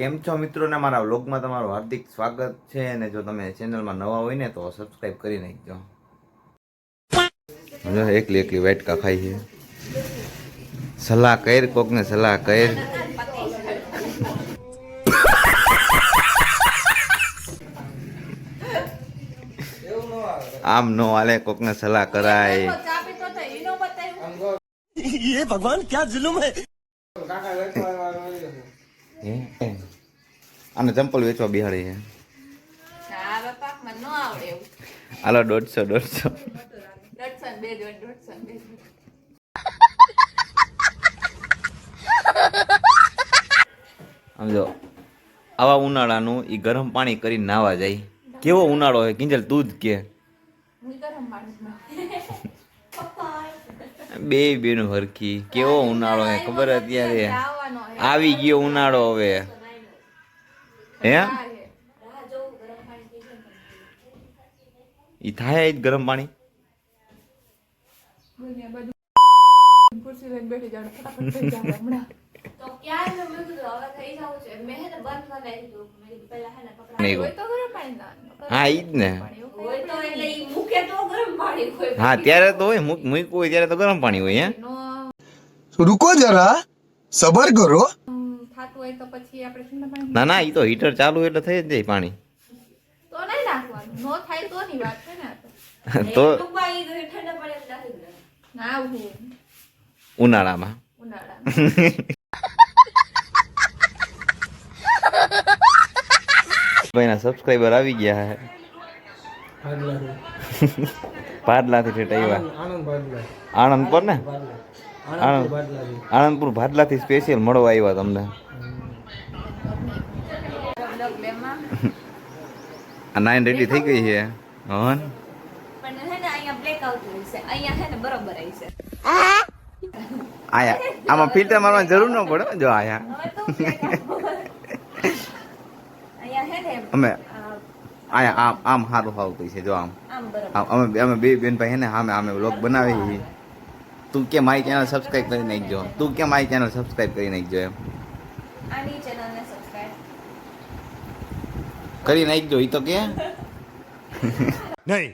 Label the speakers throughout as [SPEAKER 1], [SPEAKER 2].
[SPEAKER 1] કેમ છો મિત્રોને મારા વ્લોગમાં તમારું હાર્દિક સ્વાગત છે અને જો તમે ચેનલમાં નવા હોય ને તો સબસ્ક્રાઈબ કરી નાખજો. જો એકલી એકલી વાટકા ખાઈ છે. સલાહ કર કોકને સલાહ કર આમ નો હાલે કોકને સલાહ કરાય.
[SPEAKER 2] ભગવાન ક્યાં જુલુમ
[SPEAKER 1] હે? આને ચંપલ વેચવા બિહાડી છે. હાલો દોઢસો દોઢસો. સમજો આવા ઉનાળાનું એ ગરમ પાણી કરી નાવા જાય. કેવો ઉનાળો હોય કિંજલ તું જ કે. બે બેનું હરખી. કેવો ઉનાળો હે ખબર અત્યારે. આવી ગયો ઉનાળો હવે. હે? ઈ થાય જ ગરમ પાણી?
[SPEAKER 3] હા
[SPEAKER 1] ઈ જ ને. હા ત્યારે તો હોય હોય ત્યારે તો ગરમ પાણી હોય હે?
[SPEAKER 4] રૂકો
[SPEAKER 2] જરા સબર કરો. करो
[SPEAKER 4] હોય તો પછી આપણે ઠંડા પાણી
[SPEAKER 1] ના ના ઈ તો હીટર ચાલુ એટલે થઈ જ જાય પાણી.
[SPEAKER 4] તો નહીં નાખવાનું. નો થાય તો ની વાત છે ને તો.
[SPEAKER 3] ઠંડા પાણી
[SPEAKER 4] ના આવું
[SPEAKER 1] ઉનાળામાં.
[SPEAKER 4] ઉનાળા
[SPEAKER 1] ભાઈના સબસ્ક્રાઈબર આવી ગયા હે. ભાડલાથી. ઠેઠ આવ્યા. આણંદ પર ને? આણંદ આણંદપુર ભાડલાથી સ્પેશિયલ મળવા આવ્યા તમને. આ નાઈન રેડી થઈ ગઈ છે. હોન.
[SPEAKER 3] પણ હે ને અહીંયા બ્લેક આવતું છે. અહીંયા હે ને બરોબર આવી છે.
[SPEAKER 1] આયા. આમાં ફિલ્ટર મારવાની જરૂર ન પડે જો આયા.
[SPEAKER 3] અહીંયા હે ને
[SPEAKER 1] અમે આયા આમ આમ સારું આવતું છે જો આમ.
[SPEAKER 3] આમ
[SPEAKER 1] અમે અમે બે બેન ભાઈ હે ને આમે આમે વ્લોગ બનાવી તું કે મારી ચેનલ સબસ્ક્રાઇબ કરી નાખજો. તું કે મારી ચેનલ સબસ્ક્રાઇબ કરી નાખજો એમ
[SPEAKER 3] આની ચેનલને સબસ્ક્રાઇબ
[SPEAKER 1] કરી નાખજો એ તો કે.
[SPEAKER 3] નહીં.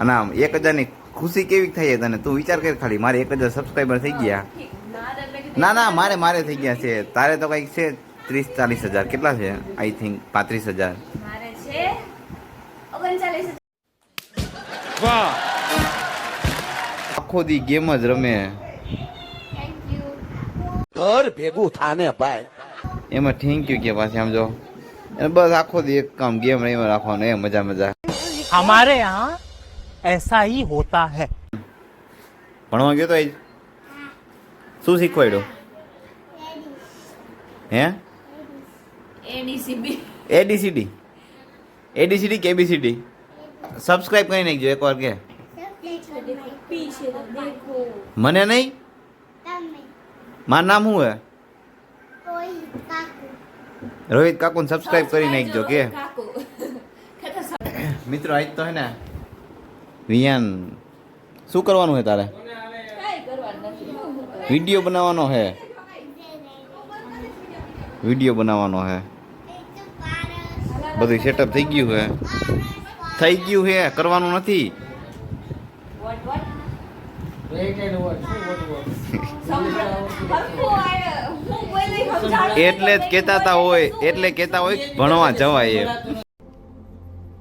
[SPEAKER 1] અને આમ એક હજારની ખુશી કેવી થાય તને? તું વિચાર કર ખાલી મારે એક હજાર સબસ્ક્રાઈબર થઈ ગયા.
[SPEAKER 3] ના
[SPEAKER 1] ના મારે મારે થઈ ગયા છે. તારે તો કંઈક છે ત્રીસ ચાલીસ હજાર. કેટલા છે? આઈ થિંક પાંત્રીસ હજાર. આખો દી ગેમ જ રમે. ઘર ભેગું થાને ભાઈ. एम थैंक यू के पास समझो बस आखो दी काम गेम रही मज़ा मज़ा
[SPEAKER 5] हमारे यहाँ ऐसा ही होता है।
[SPEAKER 1] भणवा गयो तो आज सु
[SPEAKER 3] सिखवाडो
[SPEAKER 1] हैं A D C D A D C D
[SPEAKER 3] एक बार के
[SPEAKER 1] मने नहीं मार नाम हूँ है રોહિત કાકુને સબસ્ક્રાઇબ કરી નાખજો કે.
[SPEAKER 3] કાકુ.
[SPEAKER 1] મિત્રો આજ તો હે ને વિયાન શું કરવાનું હે તારે?
[SPEAKER 3] કાંઈ કરવાનું નથી
[SPEAKER 1] વીડિયો બનાવવાનો હે. વીડિયો બનાવવાનો હે. બધું સેટઅપ થઈ ગયું હે. થઈ ગયું હે કરવાનું નથી.
[SPEAKER 3] વોટ વોટ હરખું આય હું બોલી સમજાડું
[SPEAKER 1] એટલે જ કહેતા તા હોય એટલે કહેતા હોય કે ભણવા જવાય એમ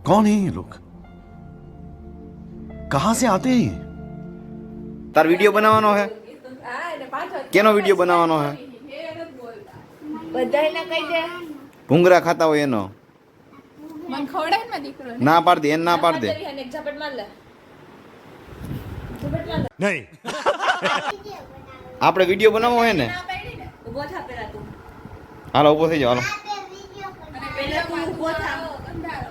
[SPEAKER 2] कौन है ये लोग कहां से आते हैं ये?
[SPEAKER 1] તાર વિડીયો બનાવવાનો હે
[SPEAKER 4] હા એટલે પાછો
[SPEAKER 1] કેનો વિડીયો બનાવવાનો હે
[SPEAKER 4] એ નથી બોલતા
[SPEAKER 3] બધાને કહી દે
[SPEAKER 1] ભૂંગરા ખાતા હોય એનો
[SPEAKER 4] મને ખવડાય ને દીકરો
[SPEAKER 1] ના પાડ દે એને ના પાડ દે
[SPEAKER 3] એક ઝપટ માર લે ઝપટ માર લે
[SPEAKER 2] नहीं
[SPEAKER 1] આપણે વિડીયો બનાવવો હે ને
[SPEAKER 4] ના પાડી ને
[SPEAKER 3] ઊભો થા પેલા તું
[SPEAKER 1] હાલો ઊભો થઈ જાઓ હાલો
[SPEAKER 3] પેલા તું ઊભો થા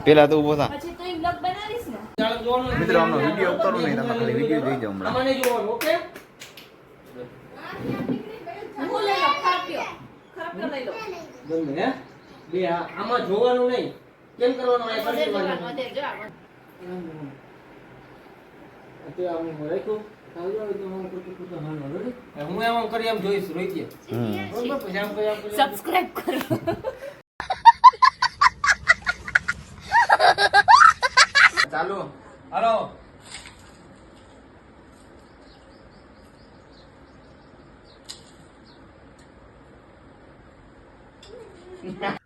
[SPEAKER 1] પેલા તો ઊભો થા
[SPEAKER 3] પછી તું બ્લોગ બનાવીશ ને
[SPEAKER 1] મિત્રો આમનો વીડિયો ઉતારો નહીં તમે ખાલી વીડિયો જોઈ જાઓ હમણાં
[SPEAKER 3] હું લઈ લો ખરાબ પીઓ ખરાબ પીઓ લઈ લો
[SPEAKER 6] ગમે હે બે આમાં જોવાનું નહીં કેમ કરવાનું આ કરી દેવાનું.
[SPEAKER 3] સબસ્ક્રાઇબ કરો.
[SPEAKER 6] ચાલો. હાલો.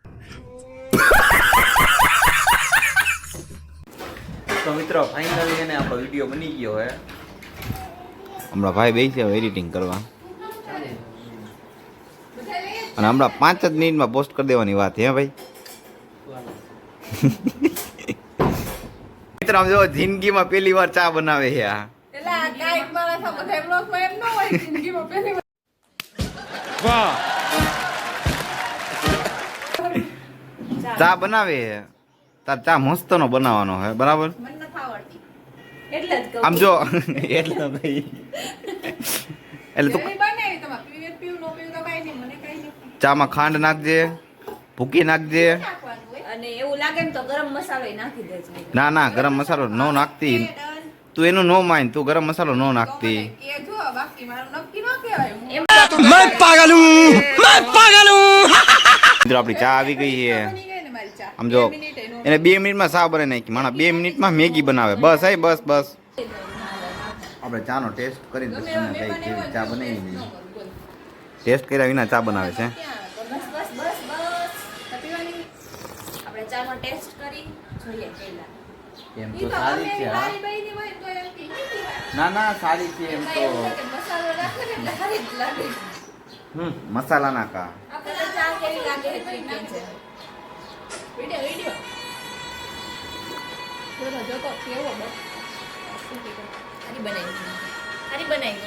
[SPEAKER 1] મિત્રો ફાઇનલી એને આપણો વીડિયો બની ગયો હે. હમણાં ભાઈ બેસી હવે એડિટિંગ કરવા. અને હમણાં પાંચ જ મિનિટમાં પોસ્ટ કરી દેવાની વાત હે ભાઈ? મિત્રો આમ જો જિંદગીમાં પહેલી વાર ચા બનાવે છે આ.
[SPEAKER 4] એટલે આ કાંઈક માણસ આ બધા બ્લોગમાં એમ ન હોય જિંદગીમાં પહેલી વાર.
[SPEAKER 1] ચા બનાવે તાર ચા મસ્તનો બનાવવાનો હે બરાબર? આમ જો એટલે ભાઈ. એટલે તું
[SPEAKER 4] એવી બનાવી તમારે પીવે તો પીવું ન તો કાંઈ નહીં મને કાંઈ નહીં
[SPEAKER 1] ચામાં ખાંડ નાખજે ભૂકી નાખજે.
[SPEAKER 3] અને એવું લાગે ને તો ગરમ મસાલો નાખી દેજો.
[SPEAKER 1] ના ના ગરમ મસાલો ન નાખતી. તું એનું નો માન તું ગરમ મસાલો ન નાખતી.
[SPEAKER 4] મેં જો બાકી મારું નક્કી હું
[SPEAKER 1] મિત્રો આપણી ચા આવી ગઈ છે.
[SPEAKER 4] બની ગઈ ને મારી ચા.
[SPEAKER 1] આમ જો એને બે મિનિટમાં ચા બનાવી નાખી. માણા બે મિનિટમાં મેગી બનાવે. બસ આય બસ બસ. આપણે ચાનો ટેસ્ટ તમને કઈ કેવી ચા બનાવી
[SPEAKER 4] કરું.
[SPEAKER 1] ટેસ્ટ કર્યા વિના ચા બનાવે છે.
[SPEAKER 4] ક્યાં?
[SPEAKER 3] બસ બસ બસ બસ તો પીવાની આપણે ચાનો ટેસ્ટ કરી જોઈએ પહેલા
[SPEAKER 1] એમ
[SPEAKER 4] તો ગમે છે કે.
[SPEAKER 1] ના ના સારી છે એમ
[SPEAKER 4] તો. કે મસાલો નાખે ને એટલે વિડિયો. જોતો, કેવો બસ.
[SPEAKER 3] સારી બનાવી સારી બનાવી.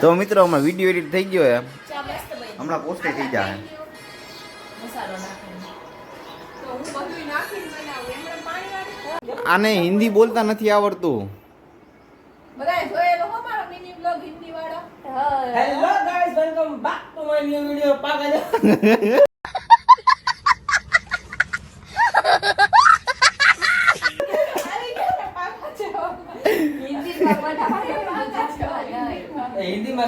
[SPEAKER 1] તો મિત્રો હમણાં વીડિયો એડિટ થઈ ગયો
[SPEAKER 3] બની
[SPEAKER 1] હમણાં પોસ્ટ થઈ જાય. આને હિન્દી બોલતા નથી આવડતું
[SPEAKER 4] બધાએ જોયેલો હો મારો મિની બ્લોગ હિન્દી વાળો
[SPEAKER 6] hello guys welcome back to my new video પાકા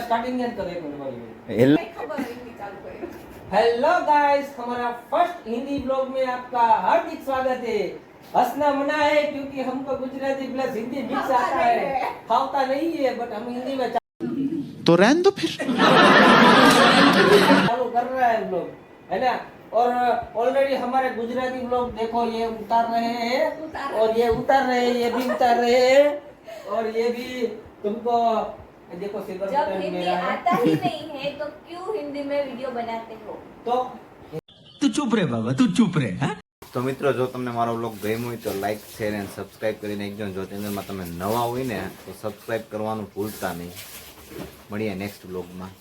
[SPEAKER 6] સ્ટાર્ટિંગ જ કરે એક મિનિટ મારી
[SPEAKER 1] હેલ-
[SPEAKER 4] ખબર હિન્દી ચાલુ કરી
[SPEAKER 6] हेलो गाइस हमारा फर्स्ट हिंदी ब्लॉग में आपका हार्दिक स्वागत है हंसना मना है क्योंकि हमको गुजराती प्लस हिंदी मिक्स आता है फावता नहीं है बट हम हिंदी में
[SPEAKER 2] तो रहने दो फिर
[SPEAKER 6] चालू कर रहा है ब्लॉग है ना और ऑलरेडी हमारे गुजराती ब्लॉग देखो ये उतार रहे हैं और ये उतार रहे हैं ये भी उतार रहे हैं और ये भी तुमको देखो सिल्वर
[SPEAKER 3] जब
[SPEAKER 6] बटन
[SPEAKER 3] हिंदी
[SPEAKER 6] मेरा है
[SPEAKER 3] आता ही नहीं है तो क्यों हिंदी में वीडियो बनाते हो
[SPEAKER 6] तो
[SPEAKER 2] तू चुप रहे बाबा तू चुप रहे हाँ?
[SPEAKER 1] તો મિત્રો જો તમને મારો બ્લોગ ગમ્યો હોય તો લાઈક શેર અને સબસ્ક્રાઇબ કરી નાખજો જો ચેનલમાં તમે નવા હોય ને તો સબસ્ક્રાઇબ કરવાનું ભૂલતા નહીં મળીએ નેક્સ્ટ બ્લોગમાં